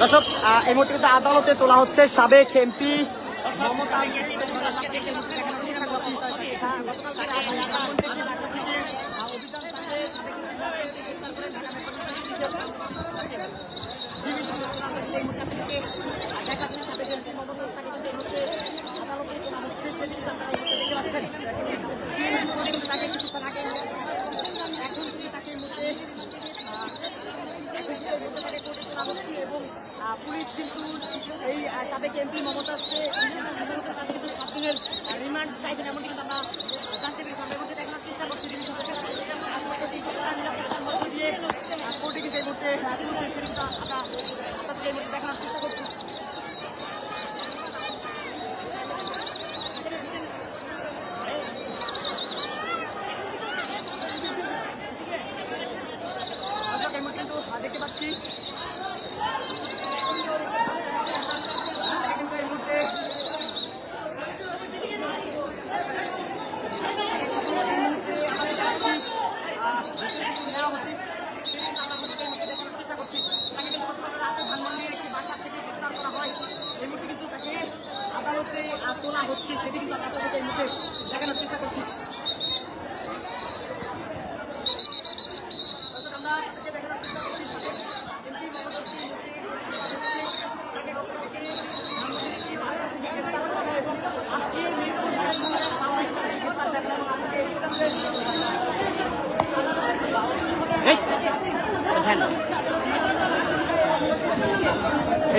দর্শক এই মুহূর্তে কিন্তু আদালতে তোলা হচ্ছে সাবেক এমপি মমতা i'm typing সেটি কিন্তু আপনাদের দেখানোর চেষ্টা করছি।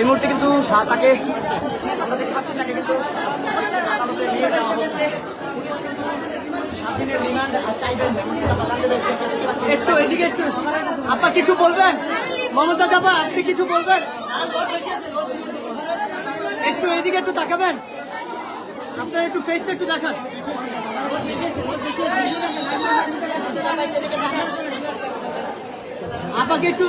এই মুহূর্তে কিন্তু তাকে আমরা দেখতে তাকে কিন্তু আদালতে নিয়ে যাওয়া হচ্ছে। একটু এদিকে একটু। আপা কিছু বলবেন? মমতা চাপা, আপনি কিছু বলবেন? একটু এদিকে একটু দেখাবেন আপনার একটু ফেসটা একটু দেখান। আপাকে একটু